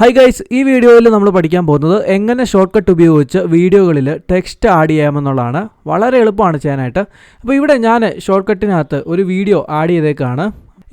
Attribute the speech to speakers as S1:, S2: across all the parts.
S1: Hi guys ഈ വീഡിയോയിൽ നമ്മൾ പഠിക്കാൻ പോകുന്നത് എങ്ങനെ ഷോർട്ട് കട്ട് ഉപയോഗിച്ച് വീഡിയോകളിൽ ടെക്സ്റ്റ് ആഡ് ചെയ്യാമെന്നുള്ളതാണ്. വളരെ എളുപ്പമാണ് ചെയ്യാനായിട്ട്. അപ്പോൾ ഇവിടെ ഞാൻ ഷോർട്ട് കട്ടിനകത്ത് ഒരു വീഡിയോ ആഡ് ചെയ്തേക്കാണ്.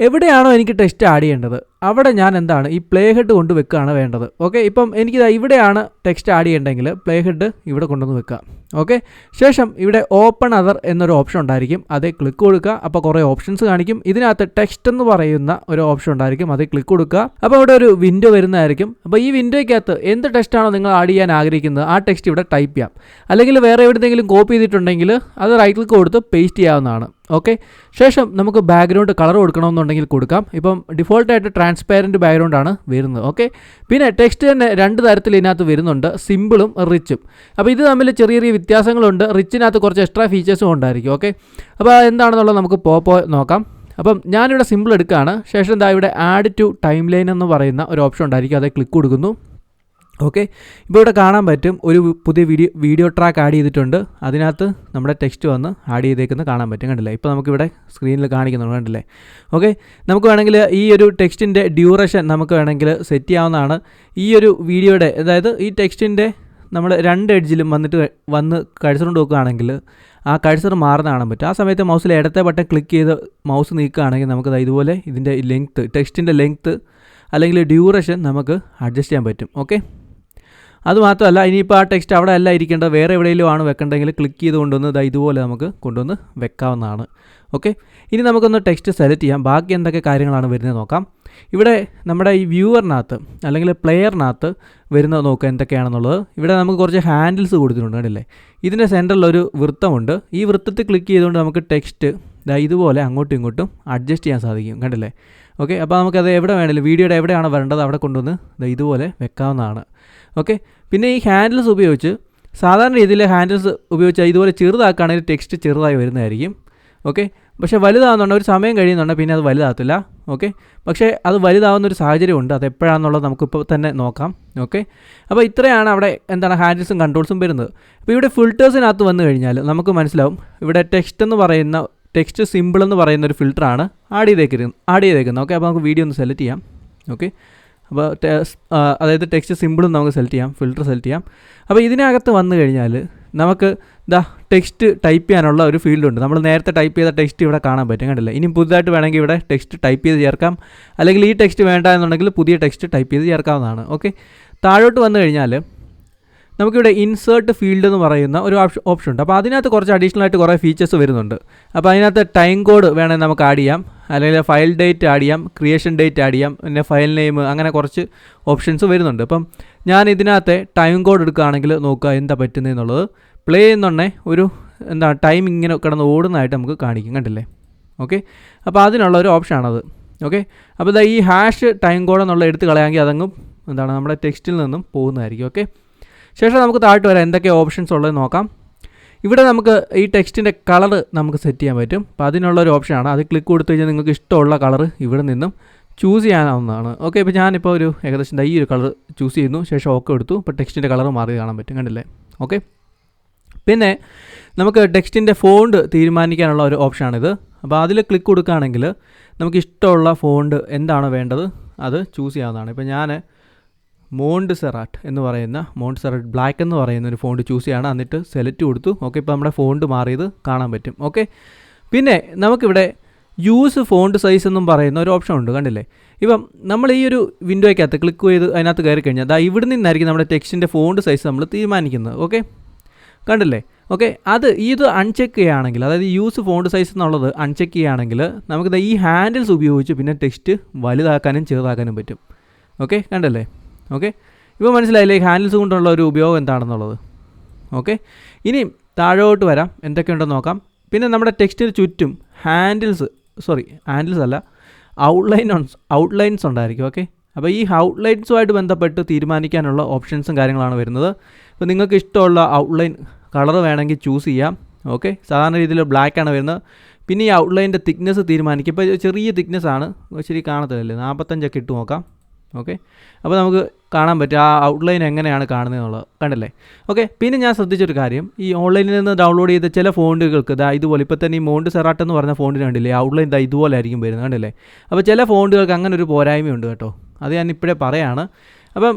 S1: എവിടെയാണോ എനിക്ക് ടെക്സ്റ്റ് ആഡ് ചെയ്യേണ്ടത് അവിടെ ഞാൻ എന്താണ് ഈ പ്ലേ ഹെഡ് കൊണ്ട് വെക്കുകയാണ് വേണ്ടത്. ഓക്കെ ഇപ്പം എനിക്കിത് ഇവിടെയാണ് ടെക്സ്റ്റ് ആഡ് ചെയ്യേണ്ടെങ്കിൽ പ്ലേ ഹെഡ് ഇവിടെ കൊണ്ടുവന്ന് വെക്കുക ഓക്കെ ശേഷം ഇവിടെ ഓപ്പൺ അതർ എന്നൊരു ഓപ്ഷൻ ഉണ്ടായിരിക്കും അതേ ക്ലിക്ക് കൊടുക്കുക. അപ്പോൾ കുറേ ഓപ്ഷൻസ് കാണിക്കും. ഇതിനകത്ത് ടെക്സ്റ്റ് എന്ന് പറയുന്ന ഒരു ഓപ്ഷൻ ഉണ്ടായിരിക്കും അതേ ക്ലിക്ക് കൊടുക്കുക. അപ്പോൾ അവിടെ ഒരു വിൻഡോ വരുന്നതായിരിക്കും. അപ്പോൾ ഈ വിൻഡോയ്ക്കകത്ത് എന്ത് ടെക്സ്റ്റാണോ നിങ്ങൾ ആഡ് ചെയ്യാൻ ആഗ്രഹിക്കുന്നത് ആ ടെക്സ്റ്റ് ഇവിടെ ടൈപ്പ് ചെയ്യാം. അല്ലെങ്കിൽ വേറെ എവിടെയെങ്കിലും കോപ്പി ചെയ്തിട്ടുണ്ടെങ്കിൽ അത് റൈറ്റ് ക്ലിക്ക് കൊടുത്ത് പേസ്റ്റ് ചെയ്യാവുന്നതാണ്. ഓക്കെ ശേഷം നമുക്ക് ബാക്ക്ഗ്രൗണ്ട് കളർ കൊടുക്കണമെന്നുണ്ടെങ്കിൽ കൊടുക്കാം. ഇപ്പം ഡിഫോൾട്ടായിട്ട് ട്രാൻസ്പാരന്റ് ആണ് വരുന്നത്. ഓക്കെ പിന്നെ ടെക്സ്റ്റ് തന്നെ രണ്ട് തരത്തിൽ ഇതിനകത്ത് വരുന്നുണ്ട്. സിമ്പിളും റിച്ചും അപ്പോൾ ഇത് തമ്മിൽ ചെറിയ ചെറിയ വ്യത്യാസങ്ങളുണ്ട്. റിച്ചിനകത്ത് കുറച്ച് എക്സ്ട്രാ ഫീച്ചേഴ്സും ഉണ്ടായിരിക്കും. ഓക്കെ അപ്പോൾ എന്താണെന്നുള്ളത് നമുക്ക് പോപ്പോ നോക്കാം. അപ്പം ഞാനിവിടെ സിമ്പിൾ എടുക്കുകയാണ്. ശേഷം എന്താ ഇവിടെ ആഡ് ടു ടൈം ലൈൻ എന്ന് പറയുന്ന ഒരു ഓപ്ഷൻ ഉണ്ടായിരിക്കും. അതേ ക്ലിക്ക് കൊടുക്കുന്നു. ഓക്കെ? ഇപ്പോൾ ഇവിടെ കാണാൻ പറ്റും ഒരു പുതിയ വീഡിയോ വീഡിയോ ട്രാക്ക് ആഡ് ചെയ്തിട്ടുണ്ട്. അതിനകത്ത് നമ്മുടെ ടെക്സ്റ്റ് വന്ന് ആഡ് ചെയ്തേക്കുന്നത് കാണാൻ പറ്റും കണ്ടില്ലേ? ഇപ്പോൾ നമുക്കിവിടെ സ്ക്രീനിൽ കാണിക്കുന്നുണ്ട് കണ്ടില്ലേ? ഓക്കെ? നമുക്ക് വേണമെങ്കിൽ ഈ ഒരു ടെക്സ്റ്റിന്റെ ഡ്യൂറേഷൻ നമുക്ക് വേണമെങ്കിൽ സെറ്റ് ചെയ്യാവുന്നതാണ്. ഈ ഒരു വീഡിയോയുടെ അതായത് ഈ ടെക്സ്റ്റിന്റെ നമ്മൾ രണ്ട് എഡ്ജിലും വന്നിട്ട് വന്ന് കഴ്സർ കൊണ്ട് നോക്കുകയാണെങ്കിൽ ആ കഴ്സർ മാറുന്ന കാണാൻ പറ്റും. ആ സമയത്ത് മൗസിൽ ഇടത്തെ ബട്ടൺ ക്ലിക്ക് ചെയ്ത് മൗസ് നീക്കുകയാണെങ്കിൽ നമുക്ക് ഇതുപോലെ ഇതിന്റെ ലെങ്ത്ത് ടെക്സ്റ്റിന്റെ ലെങ്ത്ത് അല്ലെങ്കിൽ ഡ്യൂറേഷൻ നമുക്ക് അഡ്ജസ്റ്റ് ചെയ്യാൻ പറ്റും. ഓക്കെ? അതുമാത്രമല്ല ഇനിയിപ്പോൾ ആ ടെക്സ്റ്റ് അവിടെ അല്ല ഇരിക്കേണ്ടത്. വേറെ എവിടെയെങ്കിലും ആണ് വെക്കേണ്ടതെങ്കിൽ ക്ലിക്ക് ചെയ്ത് കൊണ്ടുവന്ന് ദാ ഇതുപോലെ നമുക്ക് കൊണ്ടുവന്ന് വെക്കാവുന്നതാണ്. ഓക്കെ ഇനി നമുക്കൊന്ന് ടെക്സ്റ്റ് സെലക്ട് ചെയ്യാം. ബാക്കി എന്തൊക്കെ കാര്യങ്ങളാണ് വരുന്നത് നോക്കാം. ഇവിടെ നമ്മുടെ ഈ വ്യൂവറിനകത്ത് അല്ലെങ്കിൽ പ്ലെയറിനകത്ത് വരുന്നത് നോക്കുക എന്തൊക്കെയാണെന്നുള്ളത്. ഇവിടെ നമുക്ക് കുറച്ച് ഹാൻഡിൽസ് കൊടുത്തിട്ടുണ്ട് കണ്ടില്ലേ? ഇതിന്റെ സെന്ററിൽ ഒരു വൃത്തമുണ്ട്. ഈ വൃത്തത്തിൽ ക്ലിക്ക് ചെയ്തുകൊണ്ട് നമുക്ക് ടെക്സ്റ്റ് ഇതുപോലെ അങ്ങോട്ടും ഇങ്ങോട്ടും അഡ്ജസ്റ്റ് ചെയ്യാൻ സാധിക്കും കണ്ടില്ലേ? ഓക്കെ അപ്പോൾ നമുക്കത് എവിടെ വേണമെങ്കിലും വീഡിയോയുടെ എവിടെയാണ് വരേണ്ടത് അവിടെ കൊണ്ടുവന്ന് ഇതുപോലെ വെക്കാവുന്നതാണ്. ഓക്കെ പിന്നെ ഈ ഹാൻഡിൽസ് ഉപയോഗിച്ച് സാധാരണ രീതിയിൽ ഹാൻഡിൽസ് ഉപയോഗിച്ച് ഇതുപോലെ ചെറുതാക്കുകയാണെങ്കിൽ ടെക്സ്റ്റ് ചെറുതായി വരുന്നതായിരിക്കും. ഓക്കെ പക്ഷേ വലുതാവുന്നുണ്ട് ഒരു സമയം കഴിയുന്നുണ്ട് പിന്നെ അത് വലുതാകത്തില്ല. ഓക്കെ പക്ഷേ അത് വലുതാവുന്ന ഒരു സാഹചര്യം ഉണ്ട്. അത് എപ്പോഴാണെന്നുള്ളത് നമുക്കിപ്പോൾ തന്നെ നോക്കാം. ഓക്കെ അപ്പോൾ ഇത്രയാണ് അവിടെ എന്താണ് ഹാൻഡിൽസും കൺട്രോൾസും വരുന്നത്. അപ്പോൾ ഇവിടെ ഫിൽറ്റേഴ്സിനകത്ത് വന്നു കഴിഞ്ഞാൽ നമുക്ക് മനസ്സിലാവും. ഇവിടെ ടെക്സ്റ്റ് എന്ന് പറയുന്ന ടെക്സ്റ്റ് സിമ്പിൾ എന്ന് പറയുന്ന ഒരു ഫിൽറ്ററാണ് ആഡ് ചെയ്തേക്കുന്നത് ആഡ് ചെയ്തേക്കുന്നത്. ഓക്കെ അപ്പോൾ നമുക്ക് വീഡിയോ ഒന്ന് സെലക്ട് ചെയ്യാം. ഓക്കെ അപ്പോൾ അതായത് ടെക്സ്റ്റ് സിമ്പിളും നമുക്ക് സെലക്ട് ചെയ്യാം ഫിൽറ്റർ സെലക്ട് ചെയ്യാം. അപ്പോൾ ഇതിനകത്ത് വന്നു കഴിഞ്ഞാൽ നമുക്ക് ദാ ടെക്സ്റ്റ് ടൈപ്പ് ചെയ്യാനുള്ള ഒരു ഫീൽഡുണ്ട് നമ്മൾ നേരത്തെ ടൈപ്പ് ചെയ്ത ടെക്സ്റ്റ് ഇവിടെ കാണാൻ പറ്റും കണ്ടില്ല? ഇനി പുതുതായിട്ട് വേണമെങ്കിൽ ഇവിടെ ടെക്സ്റ്റ് ടൈപ്പ് ചെയ്ത് ചേർക്കാം. അല്ലെങ്കിൽ ഈ ടെക്സ്റ്റ് വേണ്ട എന്നുണ്ടെങ്കിൽ പുതിയ ടെക്സ്റ്റ് ടൈപ്പ് ചെയ്ത് ചേർക്കാവുന്നതാണ് ഓക്കെ താഴോട്ട് വന്നു കഴിഞ്ഞാൽ നമുക്കിവിടെ ഇൻസേർട്ട് ഫീൽഡ് എന്ന് പറയുന്ന ഒരു ഓപ്ഷൻ ഉണ്ട്. അപ്പോൾ അതിനകത്ത് കുറച്ച് അഡീഷണൽ ആയിട്ട് കുറേ ഫീച്ചേഴ്സ് വരുന്നുണ്ട്. അപ്പോൾ അതിനകത്ത് ടൈം കോഡ് വേണമെങ്കിൽ നമുക്ക് ആഡ് ചെയ്യാം. അല്ലെങ്കിൽ ഫയൽ ഡേറ്റ് ആഡ് ചെയ്യാം ക്രിയേഷൻ ഡേറ്റ് ആഡ് ചെയ്യാം പിന്നെ ഫയൽ നെയിം അങ്ങനെ കുറച്ച് ഓപ്ഷൻസ് വരുന്നുണ്ട്. അപ്പം ഞാൻ ഇതിനകത്തെ ടൈം കോഡ് എടുക്കുകയാണെങ്കിൽ നോക്കുക എന്താ പറ്റുന്നതെന്നുള്ളത് പ്ലേ ചെയ്യുന്നുണ്ടേ ഒരു എന്താ ടൈം ഇങ്ങനെ കിടന്ന് ഓടുന്നതായിട്ട് നമുക്ക് കാണിക്കും. കണ്ടില്ലേ? ഓക്കെ അപ്പോൾ അതിനുള്ള ഒരു ഓപ്ഷനാണത് ഓക്കെ അപ്പോൾ ഇതാ ഈ ഹാഷ് ടൈം കോഡ് എന്നുള്ള എടുത്ത് കളയാമെങ്കിൽ അതങ്ങും എന്താണ് നമ്മുടെ ടെക്സ്റ്റിൽ നിന്നും പോകുന്നതായിരിക്കും. ഓക്കെ ശേഷം നമുക്ക് താഴോട്ട് വരാം. എന്തൊക്കെ ഓപ്ഷൻസ് ഉള്ളത് നോക്കാം. ഇവിടെ നമുക്ക് ഈ ടെക്സ്റ്റിന്റെ കളർ നമുക്ക് സെറ്റ് ചെയ്യാൻ പറ്റും. അപ്പോൾ അതിനുള്ള ഒരു ഓപ്ഷനാണ് അത് ക്ലിക്ക് കൊടുത്തു കഴിഞ്ഞാൽ നിങ്ങൾക്ക് ഇഷ്ടമുള്ള കളർ ഇവിടെ നിന്നും ചൂസ് ചെയ്യാനാവുന്നതാണ്. ഓക്കെ ഇപ്പോൾ ഞാനിപ്പോൾ ഒരു ഏകദേശം ഈ ഒരു കളർ ചൂസ് ചെയ്യുന്നു. ശേഷം ഓക്കെ എടുത്തു. ഇപ്പോൾ ടെക്സ്റ്റിന്റെ കളർ മാറി കാണാൻ പറ്റും. കണ്ടില്ലേ? ഓക്കെ പിന്നെ നമുക്ക് ടെക്സ്റ്റിന്റെ ഫോണ്ട് തീരുമാനിക്കാനുള്ള ഒരു ഓപ്ഷനാണിത് അപ്പോൾ അതിൽ ക്ലിക്ക് കൊടുക്കുകയാണെങ്കിൽ നമുക്ക് ഇഷ്ടമുള്ള ഫോണ്ട് എന്താണ് വേണ്ടത് അത് ചൂസ് ചെയ്യാവുന്നതാണ്. ഇപ്പോൾ ഞാൻ മോണ്ട് സെറാട്ട് എന്ന് പറയുന്ന മോണ്ട് സെറാട്ട് ബ്ലാക്ക് എന്ന് പറയുന്ന ഒരു ഫോണ്ട് ചൂസ് ചെയ്യണം. എന്നിട്ട് സെലക്ട് കൊടുത്തു. ഓക്കെ ഇപ്പോൾ നമ്മുടെ ഫോണ്ട് മാറിയത് കാണാൻ പറ്റും. ഓക്കെ പിന്നെ നമുക്കിവിടെ യൂസ് ഫോണ്ട് സൈസ് എന്നും പറയുന്ന ഒരു ഓപ്ഷൻ ഉണ്ട്. കണ്ടില്ലേ? ഇപ്പം നമ്മൾ ഈ ഒരു വിൻഡോയ്ക്കകത്ത് ക്ലിക്ക് ചെയ്ത് അതിനകത്ത് കയറി കഴിഞ്ഞാൽ അതാ ഇവിടെ നിന്നായിരിക്കും നമ്മുടെ ടെക്സ്റ്റിന്റെ ഫോണ്ട് സൈസ് നമ്മൾ തീരുമാനിക്കുന്നത്. ഓക്കെ കണ്ടില്ലേ? ഓക്കെ അത് ഇത് അൺചെക്ക് ചെയ്യുകയാണെങ്കിൽ അതായത് യൂസ് ഫോണ്ട് സൈസ് എന്നുള്ളത് അൺചെക്ക് ചെയ്യുകയാണെങ്കിൽ നമുക്ക് ഈ ഹാൻഡിൽസ് ഉപയോഗിച്ച് പിന്നെ ടെക്സ്റ്റ് വലുതാക്കാനും ചെറുതാക്കാനും പറ്റും. ഓക്കെ കണ്ടല്ലേ? ഓക്കെ? ഇപ്പോൾ മനസ്സിലായില്ലേ ഹാൻഡിൽസ് കൊണ്ടുള്ള ഒരു ഉപയോഗം എന്താണെന്നുള്ളത്? ഓക്കെ? ഇനി താഴോട്ട് വരാം എന്തൊക്കെയുണ്ടെന്ന് നോക്കാം. പിന്നെ നമ്മുടെ ടെക്സ്റ്റിന് ചുറ്റും ഹാൻഡിൽസ് സോറി ഹാൻഡിൽസ് അല്ല ഔട്ട്ലൈൻ ഔട്ട്ലൈൻസ് ഉണ്ടായിരിക്കും ഓക്കെ? അപ്പോൾ ഈ ഔട്ട്ലൈൻസുമായിട്ട് ബന്ധപ്പെട്ട് തീരുമാനിക്കാനുള്ള ഓപ്ഷൻസും കാര്യങ്ങളാണ് വരുന്നത്. ഇപ്പോൾ നിങ്ങൾക്ക് ഇഷ്ടമുള്ള ഔട്ട്ലൈൻ കളർ വേണമെങ്കിൽ ചൂസ് ചെയ്യാം ഓക്കെ? സാധാരണ രീതിയിൽ ബ്ലാക്ക് ആണ് വരുന്നത്. പിന്നെ ഈ ഔട്ട്ലൈന്റെ തിക്നെസ് തീരുമാനിക്കും. ഇപ്പോൾ ചെറിയ തിക്നെസ് ആണ് ശരി കാണത്തില്ലല്ലേ? നാൽപ്പത്തഞ്ചൊക്കെ ഇട്ട് നോക്കാം ഓക്കെ? അപ്പോൾ നമുക്ക് കാണാൻ പറ്റും. ആ ഔട്ട്ലൈൻ എങ്ങനെയാണ് കാണുന്നതെന്നുള്ളത് കണ്ടല്ലേ? ഓക്കെ പിന്നെ ഞാൻ ശ്രദ്ധിച്ചൊരു കാര്യം. ഈ ഓൺലൈനിൽ നിന്ന് ഡൗൺലോഡ് ചെയ്ത ചില ഫോണ്ടുകൾക്ക് ഇതാ ഇതുപോലെ ഇപ്പോൾ തന്നെ ഈ മോണ്ട് സെറാട്ട് എന്ന് പറഞ്ഞ ഫോണ്ടിന് കണ്ടില്ലേ? ഔട്ട്ലൈൻ ഇതാ ഇതുപോലെ ആയിരിക്കും വരുന്നത്. കണ്ടില്ലേ? അപ്പോൾ ചില ഫോണ്ടുകൾക്ക് അങ്ങനെ ഒരു പോരായ്മയുണ്ട് കേട്ടോ. അത് ഞാൻ ഇപ്പോഴേ പറയാണ്. അപ്പം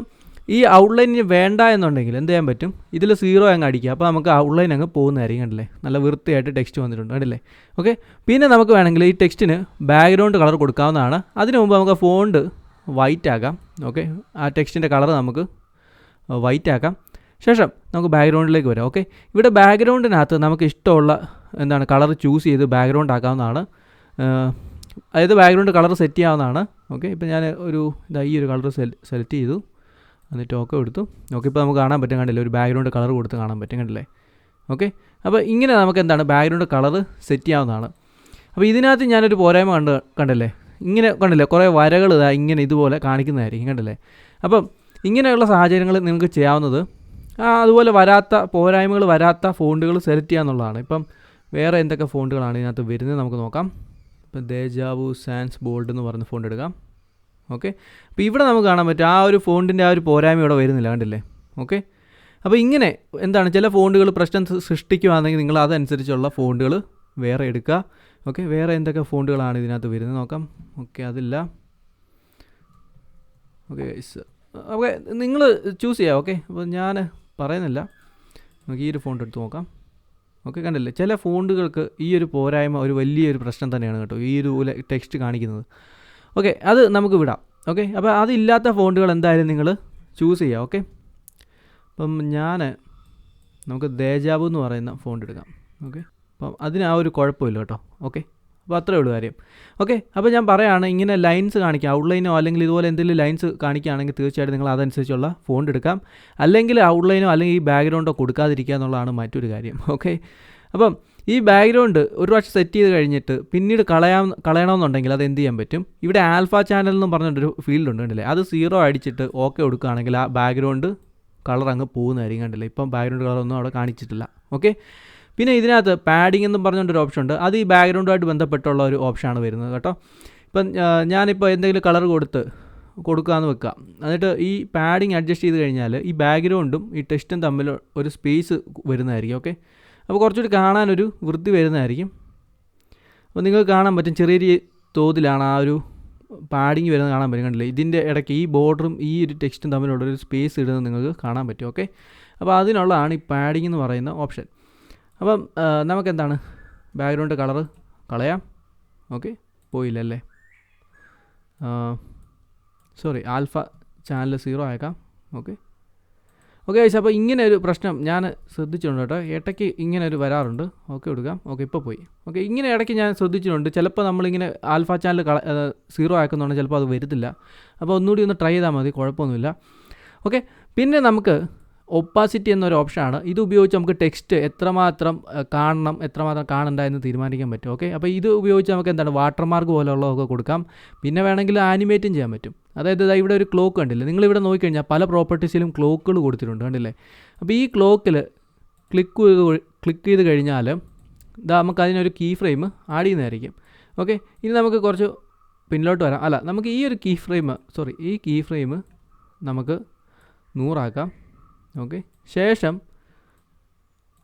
S1: ഈ ഔട്ട്ലൈനിന് വേണ്ട എന്നുണ്ടെങ്കിൽ എന്ത് ചെയ്യാൻ പറ്റും? ഇതിൽ സീറോ അങ്ങ് അടിക്കുക. അപ്പോൾ നമുക്ക് ഔട്ട്ലൈൻ അങ്ങ് പോകുന്നതായിരിക്കും. കണ്ടില്ലേ? നല്ല വൃത്തിയായിട്ട് ടെക്സ്റ്റ് വന്നിട്ടുണ്ട്. കണ്ടില്ലേ? ഓക്കെ പിന്നെ നമുക്ക് വേണമെങ്കിൽ ഈ ടെക്സ്റ്റിന് ബാക്ക്ഗ്രൗണ്ട് കളർ കൊടുക്കാവുന്നതാണ്. അതിനു മുമ്പ് നമുക്ക് ഫോണ്ട് വൈറ്റ് ആക്കാം ഓക്കെ ആ ടെക്സ്റ്റിന്റെ കളർ നമുക്ക് വൈറ്റ് ആക്കാം ശേഷം നമുക്ക് ബാക്ക്ഗ്രൗണ്ടിലേക്ക് വരാം. ഓക്കെ ഇവിടെ ബാക്ക്ഗ്രൗണ്ടിനകത്ത് നമുക്ക് ഇഷ്ടമുള്ള എന്താണ് കളർ ചൂസ് ചെയ്ത് ബാക്ക്ഗ്രൗണ്ട് ആക്കാവുന്നതാണ്. അതായത് ബാക്ക്ഗ്രൗണ്ട് കളർ സെറ്റ് ചെയ്യാവുന്നതാണ്. ഓക്കെ ഇപ്പോൾ ഞാൻ ഒരു ഇതാ ഈ ഒരു കളർ സെലക്ട് ചെയ്തു. എന്നിട്ട് ഓക്കെ കൊടുത്തു. ഓക്കെ ഇപ്പോൾ നമുക്ക് കാണാൻ പറ്റും കണ്ടില്ലേ? ഒരു ബാക്ക്ഗ്രൗണ്ട് കളർ കൊടുത്ത് കാണാൻ പറ്റും കണ്ടില്ലേ? ഓക്കെ അപ്പോൾ ഇങ്ങനെ നമുക്ക് എന്താണ് ബാക്ക്ഗ്രൗണ്ട് കളർ സെറ്റ് ചെയ്യാവുന്നതാണ്. അപ്പോൾ ഇതിനകത്ത് ഞാനൊരു പോരായ്മ കണ്ട് കണ്ടല്ലേ? ഇങ്ങനെ കണ്ടില്ലേ? കുറേ വരകൾ ഇതാ ഇങ്ങനെ ഇതുപോലെ കാണിക്കുന്നതായിരിക്കും കണ്ടില്ലേ? അപ്പം ഇങ്ങനെയുള്ള സാഹചര്യങ്ങൾ നിങ്ങൾക്ക് ചെയ്യാവുന്നത് അതുപോലെ വരാത്ത പോരായ്മകൾ വരാത്ത ഫോണ്ടുകൾ സെലക്ട് ചെയ്യുക എന്നുള്ളതാണ്. ഇപ്പം വേറെ എന്തൊക്കെ ഫോണ്ടുകളാണ് ഇതിനകത്ത് വരുന്നത് നമുക്ക് നോക്കാം. ഇപ്പം ദേജാവു സാൻസ് ബോൾഡ് എന്ന് പറഞ്ഞ ഫോണ്ട് എടുക്കാം. ഓക്കെ? അപ്പോൾ ഇവിടെ നമുക്ക് കാണാൻ പറ്റും ആ ഒരു ഫോണ്ടിന്റെ ആ ഒരു പോരായ്മ ഇവിടെ വരുന്നില്ല കണ്ടില്ലേ? ഓക്കെ? അപ്പോൾ ഇങ്ങനെ എന്താണ് ചില ഫോണ്ടുകൾ പ്രശ്നം സൃഷ്ടിക്കുകയാണെങ്കിൽ നിങ്ങൾ അതനുസരിച്ചുള്ള ഫോണ്ടുകൾ വേറെ എടുക്കുക. ഓക്കെ വേറെ എന്തൊക്കെ ഫോണ്ടുകളാണ് ഇതിനകത്ത് വരുന്നത്? നോക്കാം. ഓക്കെ അതില്ല. ഓക്കെ ഓക്കെ നിങ്ങൾ ചൂസ് ചെയ്യാം. ഓക്കെ അപ്പോൾ ഞാൻ പറയുന്നില്ല. നമുക്ക് ഈ ഒരു ഫോണ്ട് എടുത്ത് നോക്കാം. ഓക്കെ കണ്ടില്ലേ? ചില ഫോണ്ടുകൾക്ക് ഈ ഒരു പോരായ്മ ഒരു വലിയൊരു പ്രശ്നം തന്നെയാണ് കേട്ടോ ഈ ഒരു ടെക്സ്റ്റ് കാണിക്കുന്നത്. ഓക്കെ അത് നമുക്ക് വിടാം. ഓക്കെ അപ്പോൾ അതില്ലാത്ത ഫോണ്ടുകൾ എന്തായാലും നിങ്ങൾ ചൂസ് ചെയ്യുക ഓക്കെ അപ്പം ഞാൻ നമുക്ക് ദേജാബ് എന്ന് പറയുന്ന ഫോണ്ട് എടുക്കാം. ഓക്കെ അപ്പം അതിന് ആ ഒരു കുഴപ്പമില്ല കേട്ടോ. ഓക്കെ? അപ്പോൾ അത്രേ ഉള്ളൂ കാര്യം. ഓക്കെ? അപ്പോൾ ഞാൻ പറയുകയാണ് ഇങ്ങനെ ലൈൻസ് കാണിക്കാം. ഔട്ട്ലൈനോ അല്ലെങ്കിൽ ഇതുപോലെ എന്തെങ്കിലും ലൈൻസ് കാണിക്കുകയാണെങ്കിൽ തീർച്ചയായിട്ടും നിങ്ങൾ അതനുസരിച്ചുള്ള ഫോണ്ട് എടുക്കാം. അല്ലെങ്കിൽ ഔട്ട്ലൈനോ അല്ലെങ്കിൽ ഈ ബാക്ക്ഗ്രൗണ്ടോ കൊടുക്കാതിരിക്കുക എന്നുള്ളതാണ് മറ്റൊരു കാര്യം. ഓക്കെ? അപ്പം ഈ ബാക്ക്ഗ്രൗണ്ട് ഒരു പ്രാവശ്യം സെറ്റ് ചെയ്ത് കഴിഞ്ഞിട്ട് പിന്നീട് കളയാൻ കളയണമെന്നുണ്ടെങ്കിൽ അത് എന്ത് ചെയ്യാൻ പറ്റും? ഇവിടെ ആൽഫ ചാനൽ എന്ന് പറഞ്ഞിട്ടൊരു ഫീൽഡ് ഉണ്ട് കണ്ടില്ലേ? അത് സീറോ അടിച്ചിട്ട് ഓക്കെ കൊടുക്കുകയാണെങ്കിൽ ആ ബാക്ക്ഗ്രൗണ്ട് കളർ അങ്ങ് പോകുന്നതായിരിക്കും കണ്ടില്ലേ? ഇപ്പം ബാക്ക്ഗ്രൗണ്ട് കളർ ഒന്നും അവിടെ കാണിച്ചിട്ടില്ല. ഓക്കെ? പിന്നെ ഇതിനകത്ത് പാഡിംഗ് എന്നും പറഞ്ഞുകൊണ്ടൊരു ഓപ്ഷൻ ഉണ്ട്. അത് ഈ ബാക്ക്ഗ്രൗണ്ടുമായിട്ട് ബന്ധപ്പെട്ടുള്ള ഒരു ഓപ്ഷനാണ് വരുന്നത് കേട്ടോ. ഇപ്പം ഞാനിപ്പോൾ എന്തെങ്കിലും കളർ കൊടുത്ത് കൊടുക്കാമെന്ന് വെക്കാം. എന്നിട്ട് ഈ പാഡിങ് അഡ്ജസ്റ്റ് ചെയ്ത് കഴിഞ്ഞാൽ ഈ ബാക്ക്ഗ്രൗണ്ടും ഈ ടെക്സ്റ്റും തമ്മിൽ ഒരു സ്പേസ് വരുന്നതായിരിക്കും ഓക്കെ അപ്പോൾ കുറച്ചുകൂടി കാണാനൊരു വൃത്തി വരുന്നതായിരിക്കും. അപ്പോൾ നിങ്ങൾക്ക് കാണാൻ പറ്റും ചെറിയ തോതിലാണ് ആ ഒരു പാഡിങ് വരുന്നത് കാണാൻ പറ്റും. കണ്ടില്ലേ? ഇതിന്റെ ഇടയ്ക്ക് ഈ ബോർഡറും ഈ ഒരു ടെക്സ്റ്റും തമ്മിലുള്ളൊരു സ്പേസ് ഇടുന്നത് നിങ്ങൾക്ക് കാണാൻ പറ്റും ഓക്കെ അപ്പോൾ അതിനുള്ളതാണ് ഈ പാഡിങ് എന്ന് പറയുന്ന ഓപ്ഷൻ അപ്പം നമുക്കെന്താണ്? ബാക്ക്ഗ്രൗണ്ട് കളറ് കളയാം. ഓക്കെ പോയില്ലല്ലേ? സോറി ആൽഫ ചാനൽ സീറോ ആയേക്കാം. ഓക്കെ ഓക്കെ ചേച്ചി അപ്പോൾ ഇങ്ങനെ ഒരു പ്രശ്നം ഞാൻ ശ്രദ്ധിച്ചിട്ടുണ്ട് കേട്ടോ. ഇടയ്ക്ക് ഇങ്ങനെ ഒരു വരാറുണ്ട്. ഓക്കെ കൊടുക്കാം. ഓക്കെ ഇപ്പോൾ പോയി. ഓക്കെ ഇങ്ങനെ ഇടയ്ക്ക് ഞാൻ ശ്രദ്ധിച്ചിട്ടുണ്ട്. ചിലപ്പോൾ നമ്മളിങ്ങനെ ആൽഫ ചാനൽ കള സീറോ ആക്കുന്നുണ്ടെങ്കിൽ ചിലപ്പോൾ അത് വരത്തില്ല. അപ്പോൾ ഒന്നുകൂടി ഒന്ന് ട്രൈ ചെയ്താൽ മതി. കുഴപ്പമൊന്നുമില്ല. ഓക്കെ പിന്നെ നമുക്ക് ഒപ്പാസിറ്റി എന്നൊരു ഓപ്ഷനാണ് ഇത് ഉപയോഗിച്ച് നമുക്ക് ടെക്സ്റ്റ് എത്രമാത്രം കാണണം എത്രമാത്രം കാണണ്ട എന്ന് തീരുമാനിക്കാൻ പറ്റും. ഓക്കെ അപ്പോൾ ഇത് ഉപയോഗിച്ച് നമുക്ക് എന്താണ് വാട്ടർമാർക്ക് പോലെയുള്ളതൊക്കെ കൊടുക്കാം. പിന്നെ വേണമെങ്കിൽ ആനിമേറ്റും ചെയ്യാൻ പറ്റും. അതായത് ഇവിടെ ഒരു ക്ലോക്ക് കണ്ടില്ലേ? നിങ്ങളിവിടെ നോക്കിക്കഴിഞ്ഞാൽ പല പ്രോപ്പർട്ടീസിലും ക്ലോക്കുകൾ കൊടുത്തിട്ടുണ്ട് കണ്ടില്ലേ? അപ്പോൾ ഈ ക്ലോക്കിൽ ക്ലിക്ക് ക്ലിക്ക് ചെയ്ത് കഴിഞ്ഞാൽ ഇതാ നമുക്ക് അതിനൊരു കീ ഫ്രെയിം ആഡ് ചെയ്യുന്നതായിരിക്കും. ഓക്കെ ഇനി നമുക്ക് കുറച്ച് പിന്നിലോട്ട് വരാം. അല്ല നമുക്ക് ഈ ഒരു കീ ഫ്രെയിം സോറി ഈ കീ ഫ്രെയിം നമുക്ക് നൂറാക്കാം. ഓക്കെ? ശേഷം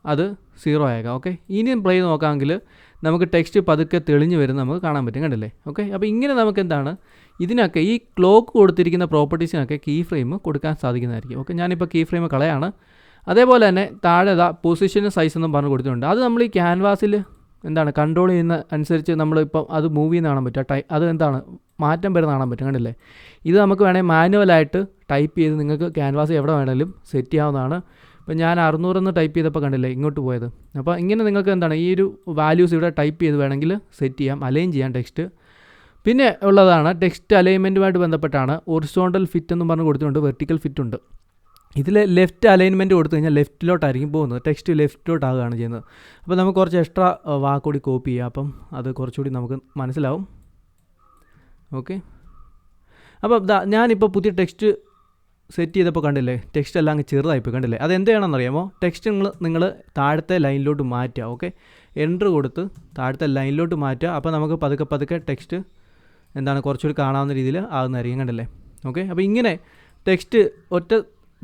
S1: അത് സീറോ ആയേക്കാം. ഓക്കെ? ഇനിയും പ്ലേ നോക്കാമെങ്കിൽ നമുക്ക് ടെക്സ്റ്റ് പതുക്കെ തെളിഞ്ഞു വരുന്ന നമുക്ക് കാണാൻ പറ്റും. കണ്ടില്ലേ? ഓക്കെ? അപ്പോൾ ഇങ്ങനെ നമുക്ക് എന്താണ്? ഇതിനൊക്കെ ഈ ക്ലോക്ക് കൊടുത്തിരിക്കുന്ന പ്രോപ്പർട്ടീസിനൊക്കെ കീ ഫ്രെയിം കൊടുക്കാൻ സാധിക്കുന്നതായിരിക്കും. ഓക്കെ? ഞാനിപ്പോൾ കീ ഫ്രെയിം കളയാണ്. അതേപോലെ തന്നെ താഴെ പൊസിഷൻ സൈസ് എന്നും പറഞ്ഞ് കൊടുത്തിട്ടുണ്ട്. അത് നമ്മൾ ഈ ക്യാൻവാസിൽ എന്താണ് കൺട്രോൾ ചെയ്യുന്ന അനുസരിച്ച് നമ്മളിപ്പം അത് മൂവ് ചെയ്യുന്ന കാണാൻ പറ്റും. ടൈ അത് എന്താണ്? മാറ്റം വരുന്ന കാണാൻ പറ്റും. കണ്ടില്ലേ? ഇത് നമുക്ക് വേണമെങ്കിൽ മാനുവലായിട്ട് ടൈപ്പ് ചെയ്ത് നിങ്ങൾക്ക് ക്യാൻവാസ് എവിടെ വേണമെങ്കിലും സെറ്റ് ചെയ്യാവുന്നതാണ്. ഇപ്പം ഞാൻ അറുന്നൂറെന്ന് ടൈപ്പ് ചെയ്തപ്പോൾ കണ്ടില്ലേ ഇങ്ങോട്ട് പോയത്. അപ്പോൾ ഇങ്ങനെ നിങ്ങൾക്ക് എന്താണ് ഈ ഒരു വാല്യൂസ് ഇവിടെ ടൈപ്പ് ചെയ്ത് വേണമെങ്കിൽ സെറ്റ് ചെയ്യാം അലൈൻ ചെയ്യാം ടെക്സ്റ്റ് പിന്നെ ഉള്ളതാണ് ടെക്സ്റ്റ് അലൈൻമെന്റുമായിട്ട് ബന്ധപ്പെട്ടാണ് ഒറിസോണ്ടൽ ഫിറ്റ് എന്ന് പറഞ്ഞ് കൊടുത്തിട്ടുണ്ട് വെർട്ടിക്കൽ ഫിറ്റ് ഉണ്ട്. ഇതിൽ ലെഫ്റ്റ് അലൈൻമെന്റ് കൊടുത്തു കഴിഞ്ഞാൽ ലെഫ്റ്റിലോട്ടായിരിക്കും പോകുന്നത്. ടെക്സ്റ്റ് ലെഫ്റ്റിലോട്ടാകുകയാണ് ചെയ്യുന്നത്. അപ്പോൾ നമുക്ക് കുറച്ച് എക്സ്ട്രാ വാക്കുകൂടി കോപ്പി ചെയ്യാം. അപ്പം അത് കുറച്ചുകൂടി നമുക്ക് മനസ്സിലാവും. ഓക്കെ അപ്പോൾ ഞാനിപ്പോൾ പുതിയ ടെക്സ്റ്റ് സെറ്റ് ചെയ്തപ്പോൾ കണ്ടില്ലേ? ടെക്സ്റ്റ് എല്ലാം അങ്ങ് ചെറുതായിപ്പോയി കണ്ടില്ലേ? അത് എന്ത് ചെയ്യണമെന്നറിയാമോ ടെക്സ്റ്റ് നിങ്ങൾ നിങ്ങൾ താഴത്തെ ലൈനിലോട്ട് മാറ്റുക. ഓക്കെ എൻട്രി കൊടുത്ത് താഴത്തെ ലൈനിലോട്ട് മാറ്റുക. അപ്പോൾ നമുക്ക് പതുക്കെ പതുക്കെ ടെക്സ്റ്റ് എന്താണ് കുറച്ചുകൂടി കാണാവുന്ന രീതിയിൽ ആകുന്നതായിരിക്കും. കണ്ടില്ലേ? ഓക്കെ അപ്പോൾ ഇങ്ങനെ ടെക്സ്റ്റ് ഒറ്റ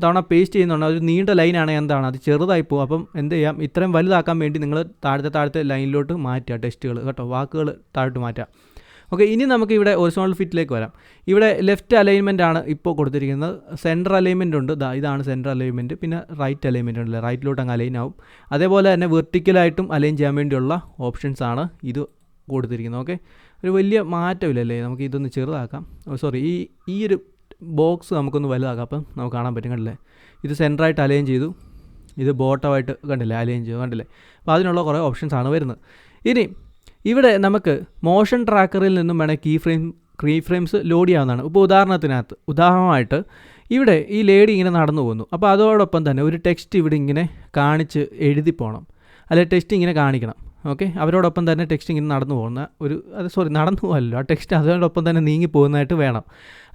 S1: തവണ പേസ്റ്റ് ചെയ്യുന്നുണ്ട്. ഒരു നീണ്ട ലൈനാണ് എന്താണ്? അത് ചെറുതായി പോകും. അപ്പം എന്ത് ചെയ്യാം? ഇത്രയും വലുതാക്കാൻ വേണ്ടി നിങ്ങൾ താഴത്തെ താഴത്തെ ലൈനിലോട്ട് മാറ്റുക ടെസ്റ്റുകൾ കേട്ടോ. വാക്കുകൾ താഴോട്ട് മാറ്റുക. ഓക്കെ ഇനി നമുക്ക് ഇവിടെ ഒറിജിനൽ ഫിറ്റിലേക്ക് വരാം. ഇവിടെ ലെഫ്റ്റ് അലൈൻമെന്റ് ആണ് ഇപ്പോൾ കൊടുത്തിരിക്കുന്നത്. സെന്റർ അലൈൻമെന്റ് ഉണ്ട്. ഇതാണ് സെന്റർ അലൈൻമെന്റ് പിന്നെ റൈറ്റ് അലൈൻമെന്റ് ഉണ്ട് റൈറ്റിലോട്ട് അങ്ങ് അലൈൻ ആവും. അതേപോലെ തന്നെ വെർട്ടിക്കലായിട്ടും അലൈൻ ചെയ്യാൻ വേണ്ടിയുള്ള ഓപ്ഷൻസ് ആണ് ഇത് കൊടുത്തിരിക്കുന്നത്. ഓക്കെ ഒരു വലിയ മാറ്റമില്ലല്ലേ? നമുക്ക് ഇതൊന്ന് ചെറുതാക്കാം. സോറി ഈ ഈ ഒരു ബോക്സ് നമുക്കൊന്ന് വലുതാക്കാം. അപ്പം നമുക്ക് കാണാൻ പറ്റും കണ്ടില്ലേ? ഇത് സെന്ററായിട്ട് അലൈൻ ചെയ്തു. ഇത് ബോട്ടമായിട്ട് കണ്ടില്ലേ? അലൈൻ ചെയ്തു കണ്ടില്ലേ? അപ്പോൾ അതിനുള്ള കുറേ ഓപ്ഷൻസ് ആണ് വരുന്നത്. ഇനി ഇവിടെ നമുക്ക് മോഷൻ ട്രാക്കറിൽ നിന്നും വേണേൽ key frame key frames load ചെയ്യാവുന്നതാണ്. ഇപ്പോൾ ഉദാഹരണത്തിനകത്ത് ഉദാഹരണമായിട്ട് ഇവിടെ ഈ ലേഡി ഇങ്ങനെ നടന്നു പോകുന്നു. അപ്പോൾ അതോടൊപ്പം തന്നെ ഒരു ടെക്സ്റ്റ് ഇവിടെ ഇങ്ങനെ കാണിച്ച് എഴുതി പോകണം അല്ലെ ടെക്സ്റ്റ് ഇങ്ങനെ കാണിക്കണം. ഓക്കെ? അവരോടൊപ്പം തന്നെ ടെക്സ്റ്റ് ഇങ്ങനെ നടന്നു പോകുന്ന ഒരു അത് സോറി നടന്നു പോകല്ലോ ആ ടെക്സ്റ്റ് അതോടൊപ്പം തന്നെ നീങ്ങി പോകുന്നതായിട്ട് വേണം.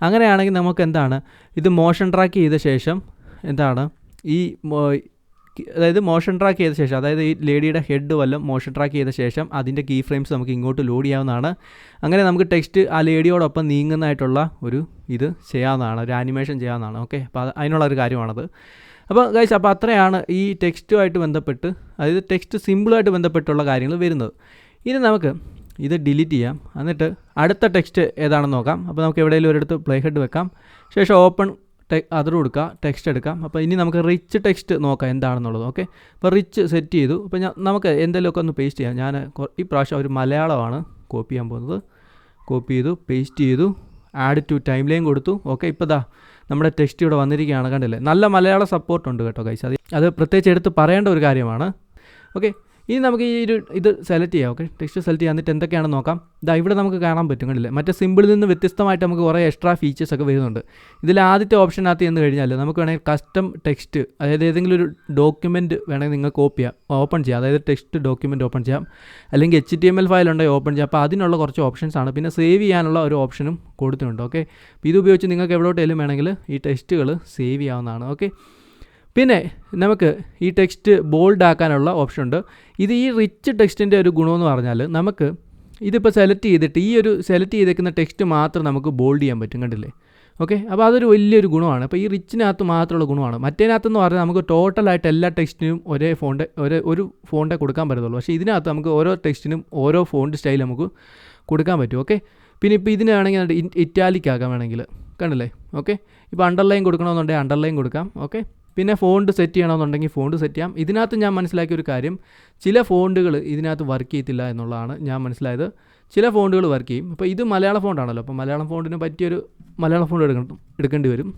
S1: അങ്ങനെയാണെങ്കിൽ നമുക്ക് എന്താണ്? ഇത് മോഷൻ ട്രാക്ക് ചെയ്ത ശേഷം എന്താണ്? ഈ അതായത് മോഷൻ ട്രാക്ക് ചെയ്ത ശേഷം അതായത് ഈ ലേഡിയുടെ ഹെഡ് വല്ലതും മോഷൻ ട്രാക്ക് ചെയ്ത ശേഷം അതിന്റെ കീ ഫ്രെയിംസ് നമുക്ക് ഇങ്ങോട്ട് ലോഡ് ചെയ്യാവുന്നതാണ്. അങ്ങനെ നമുക്ക് ടെക്സ്റ്റ് ആ ലേഡിയോടൊപ്പം നീങ്ങുന്നതായിട്ടുള്ള ഒരു ഇത് ചെയ്യാവുന്നതാണ് ഒരു ആനിമേഷൻ ചെയ്യാവുന്നതാണ്. ഓക്കെ അപ്പോൾ അത് അതിനുള്ള ഒരു കാര്യമാണത്. അപ്പോൾ ഗൈസ് അപ്പോൾ അത്രയാണ് ഈ ടെക്സ്റ്റുമായിട്ട് ബന്ധപ്പെട്ട് അതായത് ടെക്സ്റ്റ് സിമ്പിളായിട്ട് ബന്ധപ്പെട്ടുള്ള കാര്യങ്ങൾ വരുന്നത്. ഇനി നമുക്ക് ഇത് ഡിലീറ്റ് ചെയ്യാം. എന്നിട്ട് അടുത്ത ടെക്സ്റ്റ് ഏതാണെന്ന് നോക്കാം. അപ്പോൾ നമുക്ക് എവിടെയെങ്കിലും ഒരിടത്ത് പ്ലേ ഹെഡ് വെക്കാം. ശേഷം ഓപ്പൺ അതർ കൊടുക്കുക ടെക്സ്റ്റ് എടുക്കാം. അപ്പോൾ ഇനി നമുക്ക് റിച്ച് ടെക്സ്റ്റ് നോക്കാം എന്താണെന്നുള്ളത് ഓക്കെ അപ്പോൾ റിച്ച് സെറ്റ് ചെയ്തു. അപ്പോൾ ഞാൻ നമുക്ക് എന്തെങ്കിലുമൊക്കെ ഒന്ന് പേസ്റ്റ് ചെയ്യാം. ഞാൻ ഈ പ്രാവശ്യം ഒരു മലയാളമാണ് കോപ്പി ചെയ്യാൻ പോകുന്നത്. കോപ്പി ചെയ്തു പേസ്റ്റ് ചെയ്തു ആഡ് ടു ടൈം ലൈൻ കൊടുത്തു ഓക്കെ ഇപ്പോൾ ദാ നമ്മുടെ ടെക്സ്റ്റ് ഇവിടെ വന്നിരിക്കുകയാണ് കണ്ടില്ലേ? നല്ല മലയാള സപ്പോർട്ട് ഉണ്ട് കേട്ടോ കൈസ് അത് അത് പ്രത്യേകിച്ച് എടുത്ത് പറയേണ്ട ഒരു കാര്യമാണ് ഓക്കെ ഇനി നമുക്ക് ഈ ഒരു ഇത് സെലക്ട് ചെയ്യാം ഓക്കെ ടെക്സ്റ്റ് സെലക്ട് ചെയ്യാം എന്നിട്ട് എന്തൊക്കെയാണെന്ന് നോക്കാം. ഇതാ ഇവിടെ നമുക്ക് കാണാൻ പറ്റും കണ്ടില്ലേ? മറ്റേ സിമ്പിളിൽ നിന്ന് വ്യത്യസ്തമായിട്ട് നമുക്ക് കുറേ എക്സ്ട്രാ ഫീച്ചേഴ്സ് ഒക്കെ വരുന്നുണ്ട്. ഇതിൽ ആദ്യത്തെ ഓപ്ഷനകത്ത് എന്ന് കഴിഞ്ഞാൽ നമുക്ക് വേണമെങ്കിൽ കസ്റ്റം ടെക്സ്റ്റ് അതായത് ഏതെങ്കിലും ഒരു ഡോക്യുമെന്റ് വേണമെങ്കിൽ നിങ്ങൾ കോപ്പി ചെയ്യാം ഓപ്പൺ ചെയ്യാം. അതായത് ടെക്സ്റ്റ് ഡോക്യുമെന്റ് ഓപ്പൺ ചെയ്യാം. അല്ലെങ്കിൽ H T M L file ഉണ്ടെങ്കിൽ ഓപ്പൺ ചെയ്യാം. അപ്പോൾ അതിനുള്ള കുറച്ച് ഓപ്ഷൻസ് ആണ്. പിന്നെ സേവ് ചെയ്യാനുള്ള ഒരു ഓപ്ഷനും കൊടുത്തിട്ടുണ്ട് ഓക്കെ ഇത് ഉപയോഗിച്ച് നിങ്ങൾക്ക് എവിടോട്ടേലും വേണമെങ്കിൽ ഈ ടെക്സ്റ്റുകൾ സേവ് ചെയ്യാവുന്നതാണ് ഓക്കെ പിന്നെ നമുക്ക് ഈ ടെക്സ്റ്റ് ബോൾഡ് ആക്കാനുള്ള ഓപ്ഷൻ ഉണ്ട്. ഇത് ഈ റിച്ച് ടെക്സ്റ്റിന്റെ ഒരു ഗുണമെന്ന് പറഞ്ഞാൽ നമുക്ക് ഇതിപ്പോൾ സെലക്ട് ചെയ്തിട്ട് ഈ ഒരു സെലക്ട് ചെയ്തേക്കുന്ന ടെക്സ്റ്റ് മാത്രം നമുക്ക് ബോൾഡ് ചെയ്യാൻ പറ്റും കണ്ടില്ലേ? ഓക്കെ അപ്പോൾ അതൊരു വലിയൊരു ഗുണമാണ്. അപ്പോൾ ഈ റിച്ചിനകത്ത് മാത്രമുള്ള ഗുണമാണ്. മറ്റേനകത്തെന്ന് പറഞ്ഞാൽ നമുക്ക് ടോട്ടലായിട്ട് എല്ലാ ടെക്സ്റ്റിനും ഒരേ ഫോണ്ട് ഒരേ ഒരു ഫോണ്ടേ കൊടുക്കാൻ പറ്റത്തുള്ളൂ. പക്ഷേ ഇതിനകത്ത് നമുക്ക് ഓരോ ടെക്സ്റ്റിനും ഓരോ ഫോണ്ട് സ്റ്റൈൽ നമുക്ക് കൊടുക്കാൻ പറ്റും. ഓക്കെ പിന്നെ ഇപ്പോൾ ഇതിനാണെങ്കിൽ ഇറ്റാലിക് ആക്കാൻ വേണമെങ്കിൽ കണ്ടില്ലേ? ഓക്കെ ഇപ്പോൾ അണ്ടർലൈൻ കൊടുക്കണമെന്നുണ്ടെങ്കിൽ അണ്ടർലൈൻ കൊടുക്കാം. ഓക്കെ പിന്നെ ഫോണ്ട് സെറ്റ് ചെയ്യണമെന്നുണ്ടെങ്കിൽ ഫോണ്ട് സെറ്റ് ചെയ്യാം. ഇതിനകത്ത് ഞാൻ മനസ്സിലാക്കിയ ഒരു കാര്യം ചില ഫോണ്ടുകൾ ഇതിനകത്ത് വർക്ക് ചെയ്യത്തില്ല എന്നുള്ളതാണ് ഞാൻ മനസ്സിലായത്. ചില ഫോണ്ടുകൾ വർക്ക് ചെയ്യും. അപ്പോൾ ഇത് മലയാള ഫോണ്ടാണല്ലോ അപ്പോൾ മലയാളം ഫോണ്ടിന് പറ്റിയൊരു മലയാളം ഫോണ്ട് എടുക്കണം എടുക്കേണ്ടി വരും.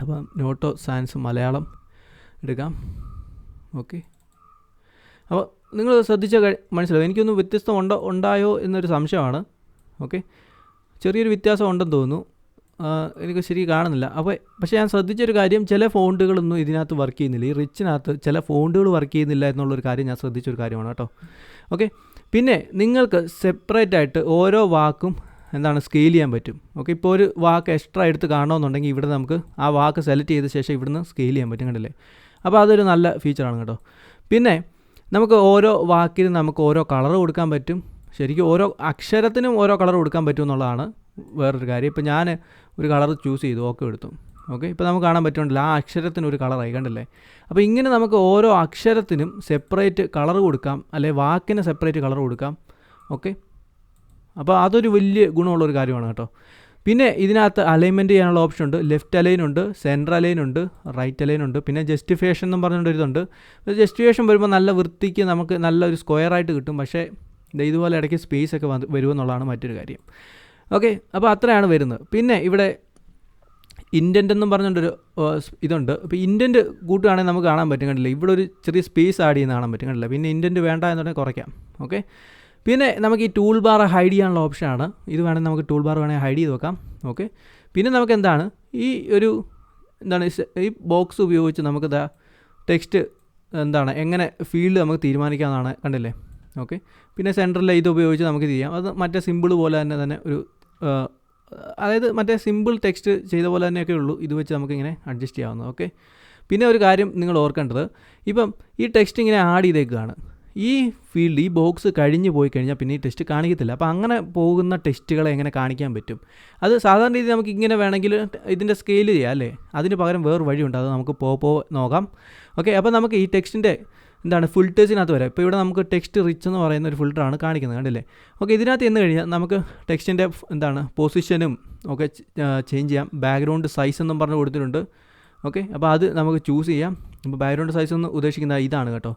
S1: അപ്പോൾ നോട്ടോ സയൻസ് മലയാളം എടുക്കാം. ഓക്കെ അപ്പോൾ നിങ്ങൾ ശ്രദ്ധിച്ച മനസ്സിലാവും എനിക്കൊന്ന് വ്യത്യസ്തം ഉണ്ടോ ഉണ്ടായോ എന്നൊരു സംശയമാണ്. ഓക്കെ ചെറിയൊരു വ്യത്യാസം ഉണ്ടെന്ന് തോന്നുന്നു. എനിക്ക് ശരി കാണുന്നില്ല. അപ്പോൾ പക്ഷേ ഞാൻ ശ്രദ്ധിച്ചൊരു കാര്യം ചില ഫോണ്ടുകളൊന്നും ഇതിനകത്ത് വർക്ക് ചെയ്യുന്നില്ല. ഈ റിച്ചിനകത്ത് ചില ഫോണ്ടുകൾ വർക്ക് ചെയ്യുന്നില്ല എന്നുള്ളൊരു കാര്യം ഞാൻ ശ്രദ്ധിച്ചൊരു കാര്യമാണ് കേട്ടോ. ഓക്കെ പിന്നെ നിങ്ങൾക്ക് സെപ്പറേറ്റ് ആയിട്ട് ഓരോ വാക്കും എന്താണ് സ്കെയിൽ ചെയ്യാൻ പറ്റും. ഓക്കെ ഇപ്പോൾ ഒരു വാക്ക് എക്സ്ട്രാ എടുത്ത് കാണണമെന്നുണ്ടെങ്കിൽ ഇവിടെ നമുക്ക് ആ വാക്ക് സെലക്ട് ചെയ്ത ശേഷം ഇവിടുന്ന് സ്കെയിൽ ചെയ്യാൻ പറ്റും കണ്ടില്ലേ? അപ്പോൾ അതൊരു നല്ല ഫീച്ചറാണ് കേട്ടോ. പിന്നെ നമുക്ക് ഓരോ വാക്കിനും നമുക്ക് ഓരോ കളർ കൊടുക്കാൻ പറ്റും. ശരിക്കും ഓരോ അക്ഷരത്തിനും ഓരോ കളർ കൊടുക്കാൻ പറ്റും എന്നുള്ളതാണ് വേറൊരു കാര്യം. ഇപ്പോൾ ഞാൻ ഒരു കളർ ചൂസ് ചെയ്തു ഓക്കെ എടുത്തു. ഓക്കെ? ഇപ്പോൾ നമുക്ക് കാണാൻ പറ്റുന്നുണ്ടല്ലോ ആ അക്ഷരത്തിന് ഒരു കളറായി കണ്ടല്ലേ? അപ്പോൾ ഇങ്ങനെ നമുക്ക് ഓരോ അക്ഷരത്തിനും സെപ്പറേറ്റ് കളർ കൊടുക്കാം അല്ലെങ്കിൽ വാക്കിന് സെപ്പറേറ്റ് കളർ കൊടുക്കാം. ഓക്കെ? അപ്പോൾ അതൊരു വലിയ ഗുണമുള്ള ഒരു കാര്യമാണ് കേട്ടോ. പിന്നെ ഇതിനകത്ത് അലൈൻമെന്റ് ചെയ്യാനുള്ള ഓപ്ഷൻ ഉണ്ട്. ലെഫ്റ്റ് അലൈൻ ഉണ്ട് സെന്റർ അലൈൻ ഉണ്ട് റൈറ്റ് അലൈൻ ഉണ്ട്. പിന്നെ ജസ്റ്റിഫിക്കേഷൻ എന്നും പറഞ്ഞുകൊണ്ട് ഇതുണ്ട്. ജസ്റ്റിഫിക്കേഷൻ വരുമ്പോൾ നല്ല വൃത്തിക്ക് നമുക്ക് നല്ലൊരു സ്ക്വയറായിട്ട് കിട്ടും. പക്ഷേ ഇതുപോലെ ഇടയ്ക്ക് സ്പേസ് ഒക്കെ വരുമെന്നുള്ളതാണ് മറ്റൊരു കാര്യം. ഓക്കെ അപ്പോൾ അത്രയാണ് വരുന്നത്. പിന്നെ ഇവിടെ ഇന്റന്റ് എന്നും പറഞ്ഞുകൊണ്ടൊരു ഇതുണ്ട്. അപ്പോൾ ഇന്റന്റ് കൂട്ടുകയാണെങ്കിൽ നമുക്ക് കാണാൻ പറ്റും കണ്ടില്ല? ഇവിടെ ഒരു ചെറിയ സ്പേസ് ആഡ് ചെയ്യുന്ന കാണാൻ പറ്റും കണ്ടില്ല? പിന്നെ ഇന്റന്റ് വേണ്ട എന്നുണ്ടെങ്കിൽ കുറയ്ക്കാം ഓക്കെ? പിന്നെ നമുക്ക് ഈ ടൂൾ ബാർ ഹൈഡ് ചെയ്യാനുള്ള ഓപ്ഷനാണ് ഇത് വേണമെങ്കിൽ നമുക്ക് ടൂൾ ബാർ വേണമെങ്കിൽ ഹൈഡ് ചെയ്ത് വെക്കാം ഓക്കെ? പിന്നെ നമുക്ക് എന്താണ്? ഈ ഒരു എന്താണ് ഈ ബോക്സ് ഉപയോഗിച്ച് നമുക്ക് ദാ ടെക്സ്റ്റ് എന്താണ് എങ്ങനെ ഫീൽഡ് നമുക്ക് തീരുമാനിക്കാമെന്നാണ് കണ്ടില്ലേ? ഓക്കെ? പിന്നെ സെന്ററിലെ ഇത് ഉപയോഗിച്ച് നമുക്ക് ചെയ്യാം. അത് മറ്റേ സിമ്പിൾ പോലെ തന്നെ തന്നെ ഒരു അതായത് മറ്റേ സിമ്പിൾ ടെക്സ്റ്റ് ചെയ്ത പോലെ തന്നെയൊക്കെ ഉള്ളൂ. ഇത് വെച്ച് നമുക്കിങ്ങനെ അഡ്ജസ്റ്റ് ചെയ്യാവുന്നത്. ഓക്കെ പിന്നെ ഒരു കാര്യം നിങ്ങൾ ഓർക്കേണ്ടത്. ഇപ്പം ഈ ടെക്സ്റ്റ് ഇങ്ങനെ ആഡ് ചെയ്തേക്കുകയാണ് ഈ ഫീൽഡ് ഈ ബോക്സ് കഴിഞ്ഞ് പോയി കഴിഞ്ഞാൽ പിന്നെ ഈ ടെസ്റ്റ് കാണിക്കത്തില്ല. അപ്പോൾ അങ്ങനെ പോകുന്ന ടെസ്റ്റുകളെ എങ്ങനെ കാണിക്കാൻ പറ്റും? അത് സാധാരണ രീതിയിൽ നമുക്ക് ഇങ്ങനെ വേണമെങ്കിൽ ഇതിന്റെ സ്കെയിൽ ചെയ്യാം അല്ലേ? അതിന് പകരം വേറൊരു വഴിയുണ്ട്. അത് നമുക്ക് പോ പോ നോക്കാം. ഓക്കെ അപ്പോൾ നമുക്ക് ഈ ടെക്സ്റ്റിന്റെ എന്താണ് ഫിൽറ്റേഴ്സിനകത്ത് വരാം. ഇപ്പോൾ ഇവിടെ നമുക്ക് ടെക്സ്റ്റ് റിച്ച് എന്ന് പറയുന്ന ഒരു ഫിൽറ്ററാണ് കാണിക്കുന്നത് കണ്ടില്ലേ? ഓക്കെ ഇതിനകത്ത് എന്ന് കഴിഞ്ഞാൽ നമുക്ക് ടെക്സ്റ്റിന്റെ എന്താണ് പൊസിഷനും ഒക്കെ ചേഞ്ച് ചെയ്യാം. ബാക്ക്ഗ്രൗണ്ട് സൈസ് എന്നും പറഞ്ഞ് കൊടുത്തിട്ടുണ്ട്. ഓക്കെ അപ്പോൾ അത് നമുക്ക് ചൂസ് ചെയ്യാം. ഇപ്പോൾ ബാക്ക്ഗ്രൗണ്ട് സൈസ് എന്ന് ഉദ്ദേശിക്കുന്നത് ഇതാണ് കേട്ടോ.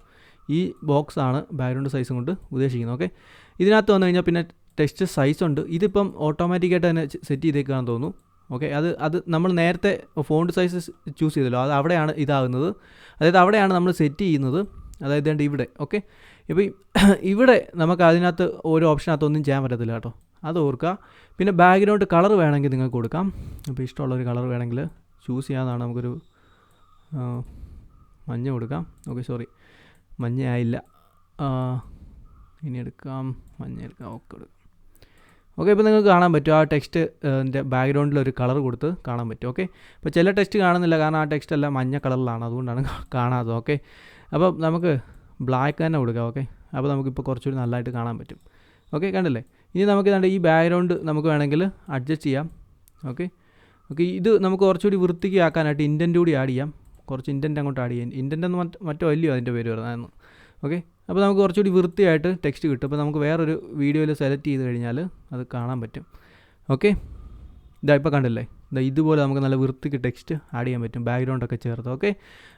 S1: ഈ ബോക്സ് ആണ് ബാക്ക്ഗ്രൗണ്ട് സൈസ് കൊണ്ട് ഉദ്ദേശിക്കുന്നത് ഓക്കെ ഇതിനകത്ത് വന്നു കഴിഞ്ഞാൽ പിന്നെ ടെക്സ്റ്റ് സൈസ് ഉണ്ട്. ഇതിപ്പം ഓട്ടോമാറ്റിക്കായിട്ട് തന്നെ സെറ്റ് ചെയ്തേക്കാന്ന് തോന്നുന്നു. ഓക്കെ അത് അത് നമ്മൾ നേരത്തെ ഫോണ്ട് സൈസ് ചൂസ് ചെയ്തല്ലോ. അത് അവിടെയാണ് ഇതാകുന്നത്. അതായത് അവിടെയാണ് നമ്മൾ സെറ്റ് ചെയ്യുന്നത്. അതായത് ദാണ്ട് ഇവിടെ ഓക്കെ ഇപ്പോൾ ഇവിടെ നമുക്ക് അതിനകത്ത് ഓരോ ഓപ്ഷനകത്ത് ഒന്നും ചെയ്യാൻ പറ്റത്തില്ല കേട്ടോ. അത് ഓർക്കുക. പിന്നെ ബാക്ക്ഗ്രൗണ്ട് കളർ വേണമെങ്കിൽ നിങ്ങൾക്ക് കൊടുക്കാം. അപ്പോൾ ഇഷ്ടമുള്ളൊരു കളർ വേണമെങ്കിൽ ചൂസ് ചെയ്യാമെന്നാണ് നമുക്കൊരു മഞ്ഞ കൊടുക്കാം. ഓക്കെ സോറി മഞ്ഞ ആയില്ല ഇനി എടുക്കാം. മഞ്ഞ എടുക്കാം. ഓക്കെ എടുക്കാം. ഓക്കെ ഇപ്പോൾ നിങ്ങൾക്ക് കാണാൻ പറ്റും. ആ ടെക്സ്റ്റ് എന്റെ ബാക്ക്ഗ്രൗണ്ടിൽ ഒരു കളർ കൊടുത്ത് കാണാൻ പറ്റും. ഓക്കെ ഇപ്പോൾ ചില ടെക്സ്റ്റ് കാണുന്നില്ല. കാരണം ആ ടെക്സ്റ്റ് എല്ലാം മഞ്ഞ കളറിലാണ് അതുകൊണ്ടാണ് കാണാതെ ഓക്കെ അപ്പോൾ നമുക്ക് ബ്ലാക്ക് തന്നെ കൊടുക്കാം ഓക്കെ അപ്പോൾ നമുക്കിപ്പോൾ കുറച്ചുകൂടി നല്ലതായിട്ട് കാണാൻ പറ്റും. ഓക്കെ കണ്ടില്ലേ? ഇനി നമുക്ക് ഇതാണ്ട് ഈ ബാക്ക്ഗ്രൗണ്ട് നമുക്ക് വേണമെങ്കിൽ അഡ്ജസ്റ്റ് ചെയ്യാം ഓക്കെ ഓക്കെ ഇത് നമുക്ക് കുറച്ചുകൂടി വൃത്തിക്ക് ആക്കാനായിട്ട് ഇന്റന്റ് കൂടി ആഡ് ചെയ്യാം. കുറച്ച് ഇന്റന്റ് അങ്ങോട്ട് ആഡ് ചെയ്യാം. ഇന്റന്റ് എന്ന് മറ്റ് അല്ലയോ അതിന്റെ പേര് പറയുന്നത് ഓക്കെ അപ്പോൾ നമുക്ക് കുറച്ചുകൂടി വൃത്തിയായിട്ട് ടെക്സ്റ്റ് കിട്ടും. അപ്പോൾ നമുക്ക് വേറൊരു വീഡിയോയിൽ സെലക്ട് ചെയ്ത് കഴിഞ്ഞാൽ അത് കാണാൻ പറ്റും. ഓക്കെ ഇതാ ഇപ്പോൾ കണ്ടില്ലേ? ഇതാ ഇതുപോലെ നമുക്ക് നല്ല വൃത്തിക്ക് ടെക്സ്റ്റ് ആഡ് ചെയ്യാൻ പറ്റും ബാക്ക്ഗ്രൗണ്ടൊക്കെ ചേർത്ത് ഓക്കെ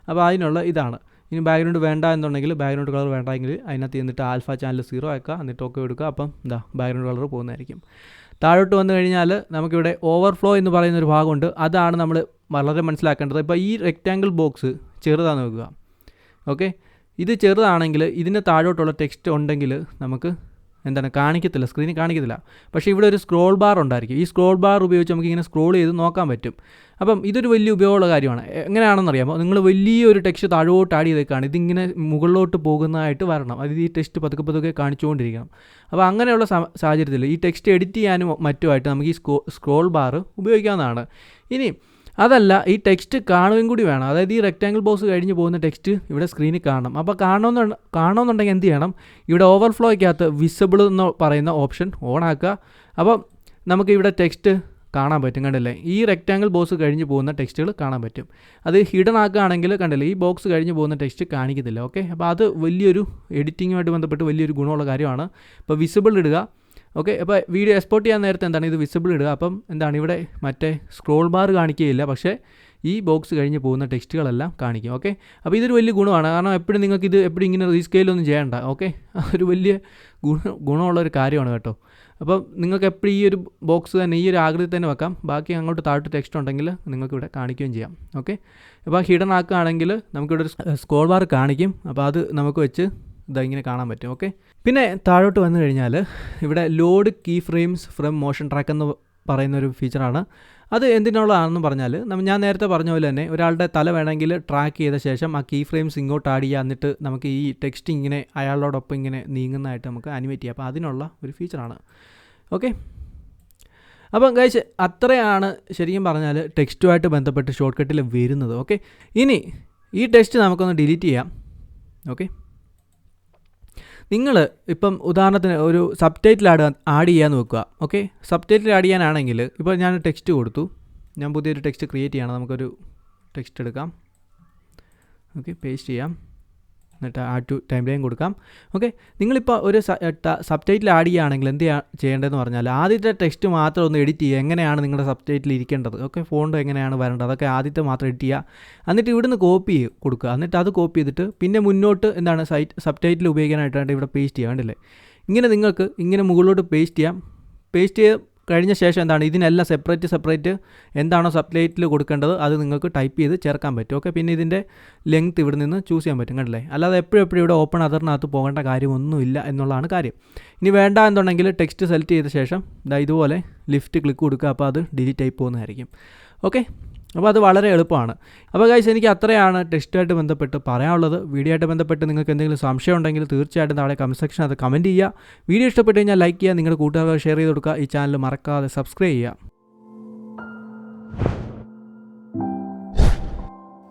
S1: അപ്പോൾ അതിനുള്ള ഇതാണ്. ഇനി ബാക്ക്ഗ്രൗണ്ട് വേണ്ട എന്നുണ്ടെങ്കിൽ ബാക്ക്ഗ്രൗണ്ട് കളർ വേണ്ടെങ്കിൽ അതിനകത്ത് ചെന്നിട്ട് ആൽഫ ചാനൽ സീറോ ആക്കുക എന്നിട്ട് ഓക്കെ എടുക്കുക. അപ്പം എന്താ ബാക്ക്ഗ്രൗണ്ട് കളർ പോകുന്നതായിരിക്കും. താഴോട്ട് വന്നു കഴിഞ്ഞാൽ നമുക്കിവിടെ ഓവർഫ്ലോ എന്ന് പറയുന്ന ഒരു ഭാഗമുണ്ട്. അതാണ് നമ്മൾ വളരെ മനസ്സിലാക്കേണ്ടത്. ഇപ്പോൾ ഈ റെക്റ്റാങ്കിൾ ബോക്സ് ചെറുതാണ് നോക്കുക ഓക്കെ ഇത് ചെറുതാണെങ്കിൽ ഇതിന് താഴോട്ടുള്ള ടെക്സ്റ്റ് ഉണ്ടെങ്കിൽ നമുക്ക് എന്താണ് കാണിക്കത്തില്ല സ്ക്രീനിൽ കാണിക്കത്തില്ല. പക്ഷേ ഇവിടെ ഒരു സ്ക്രോൾ ബാർ ഉണ്ടായിരിക്കും. ഈ സ്ക്രോൾ ബാർ ഉപയോഗിച്ച് നമുക്ക് ഇങ്ങനെ സ്ക്രോൾ ചെയ്ത് നോക്കാൻ പറ്റും. അപ്പം ഇതൊരു വലിയ ഉപയോഗമുള്ള കാര്യമാണ്. എങ്ങനെയാണെന്ന് അറിയാമോ? നിങ്ങൾ വലിയൊരു ടെക്സ്റ്റ് താഴോട്ട് ആഡ് ചെയ്തേക്കാണ്. ഇതിങ്ങനെ മുകളിലോട്ട് പോകുന്നതായിട്ട് വരണം. അത് ഈ ടെക്സ്റ്റ് പതുക്കെ പതുക്കെ കാണിച്ചുകൊണ്ടിരിക്കണം. അപ്പോൾ അങ്ങനെയുള്ള സാഹചര്യത്തിൽ ഈ ടെക്സ്റ്റ് എഡിറ്റ് ചെയ്യാനും മറ്റുമായിട്ട് നമുക്ക് ഈ സ്ക്രോ സ്ക്രോൾ ബാർ ഉപയോഗിക്കാവുന്നതാണ്. ഇനി അതല്ല ഈ ടെക്സ്റ്റ് കാണുകയും കൂടി വേണം. അതായത് ഈ റെക്റ്റാങ്കിൾ ബോക്സ് കഴിഞ്ഞ് പോകുന്ന ടെക്സ്റ്റ് ഇവിടെ സ്ക്രീനിൽ കാണണം. അപ്പോൾ കാണണമെന്ന് കാണണമെന്നുണ്ടെങ്കിൽ എന്ത് ചെയ്യണം? ഇവിടെ ഓവർഫ്ലോയ്ക്കകത്ത് വിസിബിൾ എന്ന് പറയുന്ന ഓപ്ഷൻ ഓൺ ആക്കുക. അപ്പം നമുക്ക് ഇവിടെ ടെക്സ്റ്റ് കാണാൻ പറ്റും കണ്ടില്ലേ? ഈ റെക്റ്റാങ്കിൾ ബോക്സ് കഴിഞ്ഞ് പോകുന്ന ടെക്സ്റ്റുകൾ കാണാൻ പറ്റും. അത് ഹിഡൻ ആക്കുകയാണെങ്കിൽ കണ്ടില്ലേ? ഈ ബോക്സ് കഴിഞ്ഞ് പോകുന്ന ടെക്സ്റ്റ് കാണിക്കത്തില്ല ഓക്കെ അപ്പോൾ അത് വലിയൊരു എഡിറ്റിങ്ങുമായിട്ട് ബന്ധപ്പെട്ട് വലിയൊരു ഗുണമുള്ള കാര്യമാണ്. ഇപ്പോൾ വിസിബിൾ ഇടുക. ഓക്കെ അപ്പോൾ വീഡിയോ എക്സ്പോർട്ട് ചെയ്യാൻ നേരത്തെ എന്താണ്? ഇത് വിസിബിൾ ഇടുക. അപ്പം എന്താണ് ഇവിടെ മറ്റേ സ്ക്രോൾ ബാർ കാണിക്കുകയില്ല. പക്ഷേ ഈ ബോക്സ് കഴിഞ്ഞ് പോകുന്ന ടെക്സ്റ്റുകളെല്ലാം കാണിക്കും. ഓക്കെ അപ്പോൾ ഇതൊരു വലിയ ഗുണമാണ്. കാരണം എപ്പോഴും നിങ്ങൾക്ക് ഇത് എപ്പോഴും ഇങ്ങനെ റീസ്കെയിലൊന്നും ചെയ്യേണ്ട. ഓക്കെ ഒരു വലിയ ഗുണ ഗുണമുള്ള ഒരു കാര്യമാണ് കേട്ടോ. അപ്പം നിങ്ങൾക്ക് എപ്പോഴും ഈ ഒരു ബോക്സ് തന്നെ ഈ ഒരു ആകൃതി തന്നെ വെക്കാം. ബാക്കി അങ്ങോട്ട് താഴ്ത്ത് ടെക്സ്റ്റ് ഉണ്ടെങ്കിൽ നിങ്ങൾക്ക് ഇവിടെ കാണിക്കുകയും ചെയ്യാം. ഓക്കെ അപ്പോൾ ഹിഡൻ ആക്കുകയാണെങ്കിൽ നമുക്കിവിടെ ഒരു സ്കോൾ ബാർ കാണിക്കും. അപ്പോൾ അത് നമുക്ക് വെച്ച് ഇതാ ഇങ്ങനെ കാണാൻ പറ്റും ഓക്കെ പിന്നെ താഴോട്ട് വന്നു കഴിഞ്ഞാൽ ഇവിടെ load key frames from motion track എന്ന് പറയുന്ന ഒരു ഫീച്ചറാണ് അത് എന്തിനുള്ളതാണെന്ന് പറഞ്ഞാൽ ഞാൻ നേരത്തെ പറഞ്ഞ പോലെ തന്നെ ഒരാളുടെ തല വേണമെങ്കിൽ ട്രാക്ക് ചെയ്ത ശേഷം ആ കീ ഫ്രെയിംസ് ഇങ്ങോട്ട് ആഡ് ചെയ്യുക എന്നിട്ട് നമുക്ക് ഈ ടെക്സ്റ്റ് ഇങ്ങനെ അയാളോടൊപ്പം ഇങ്ങനെ നീങ്ങുന്നതായിട്ട് നമുക്ക് അനിമേറ്റ് ചെയ്യാം. അപ്പോൾ അതിനുള്ള ഒരു ഫീച്ചറാണ് ഓക്കെ അപ്പം കഴിച്ച് അത്രയാണ് ശരിക്കും പറഞ്ഞാൽ ടെക്സ്റ്റുമായിട്ട് ബന്ധപ്പെട്ട് ഷോർട്ട് കട്ടിൽ വരുന്നത് ഓക്കെ ഇനി ഈ ടെക്സ്റ്റ് നമുക്കൊന്ന് ഡിലീറ്റ് ചെയ്യാം ഓക്കെ നിങ്ങൾ ഇപ്പം ഉദാഹരണത്തിന് ഒരു സബ് ടൈറ്റിൽ ആഡ് ആഡ് ചെയ്യാന്ന് വെക്കുക ഓക്കെ സബ് ടൈറ്റിൽ ആഡ് ചെയ്യാനാണെങ്കിൽ ഇപ്പോൾ ഞാൻ ടെക്സ്റ്റ് കൊടുത്തു. ഞാൻ പുതിയൊരു ടെക്സ്റ്റ് ക്രിയേറ്റ് ചെയ്യണം. നമുക്കൊരു ടെക്സ്റ്റ് എടുക്കാം. ഓക്കെ പേസ്റ്റ് ചെയ്യാം. എന്നിട്ട് ആഡ് ടു ടൈം ലൈൻ കൊടുക്കാം. ഓക്കെ നിങ്ങളിപ്പോൾ ഒരു സബ് ടൈറ്റിൽ ആഡ് ചെയ്യുകയാണെങ്കിൽ എന്ത് ചെയ്യാ- ചെയ്യേണ്ടതെന്ന് പറഞ്ഞാൽ ആദ്യത്തെ ടെക്സ്റ്റ് മാത്രം ഒന്ന് എഡിറ്റ് ചെയ്യുക. എങ്ങനെയാണ് നിങ്ങളുടെ സബ് ടൈറ്റിൽ ഇരിക്കേണ്ടത്? ഓക്കെ ഫോണ്ട് എങ്ങനെയാണ് വരേണ്ടത്? അതൊക്കെ ആദ്യത്തെ മാത്രം എഡിറ്റ് ചെയ്യുക. എന്നിട്ട് ഇവിടുന്ന് കോപ്പി കൊടുക്കുക. എന്നിട്ട് അത് കോപ്പി ചെയ്തിട്ട് പിന്നെ മുന്നോട്ട് എന്താണ് സൈറ്റ് സബ് ടൈറ്റിൽ ഉപയോഗിക്കാനായിട്ടാണ് ഇവിടെ പേസ്റ്റ് ചെയ്യുക. കണ്ടില്ലേ? ഇങ്ങനെ നിങ്ങൾക്ക് ഇങ്ങനെ മുകളിലോട്ട് പേസ്റ്റ് ചെയ്യാം. പേസ്റ്റ് ചെയ്ത് കഴിഞ്ഞ ശേഷം എന്താണ്? ഇതിനെല്ലാം സെപ്പറേറ്റ് സെപ്പറേറ്റ് എന്താണോ സബ് ടൈറ്റിൽ കൊടുക്കേണ്ടത് അത് നിങ്ങൾക്ക് ടൈപ്പ് ചെയ്ത് ചേർക്കാൻ പറ്റും. ഓക്കെ പിന്നെ ഇതിന്റെ ലെങ്ത് ഇവിടെ നിന്ന് ചൂസ് ചെയ്യാൻ പറ്റും. കണ്ടില്ലേ? അല്ലാതെ എപ്പോഴും എപ്പോഴും ഇവിടെ ഓപ്പൺ അതറിനകത്ത് പോകേണ്ട കാര്യമൊന്നുമില്ല എന്നുള്ളതാണ് കാര്യം. ഇനി വേണ്ട എന്നുണ്ടെങ്കിൽ ടെക്സ്റ്റ് സെലക്ട് ചെയ്ത ശേഷം ഇതാ ഇതുപോലെ ലിഫ്റ്റ് ക്ലിക്ക് കൊടുക്കുക. അപ്പോൾ അത് ഡിലീറ്റ് ആയി പോകുന്നതായിരിക്കും. ഓക്കെ അപ്പോൾ അത് വളരെ എളുപ്പമാണ്. അപ്പോൾ ഗൈസ് എനിക്ക് അത്രയാണ് ടെസ്റ്റുമായിട്ട് ബന്ധപ്പെട്ട് പറയാനുള്ളത്. വീഡിയോ ആയിട്ട് ബന്ധപ്പെട്ട് നിങ്ങൾക്ക് എന്തെങ്കിലും സംശയം ഉണ്ടെങ്കിൽ തീർച്ചയായിട്ടും താഴെ കമന്റ് സെക്ഷൻ അത് കമന്റ് ചെയ്യുക. വീഡിയോ ഇഷ്ടപ്പെട്ട് കഴിഞ്ഞാൽ ലൈക്ക് ചെയ്യുക നിങ്ങളുടെ കൂട്ടുകാർക്ക് ഷെയർ ചെയ്ത് കൊടുക്കുക. ഈ ചാനൽ മറക്കാതെ സബ്സ്ക്രൈബ് ചെയ്യുക.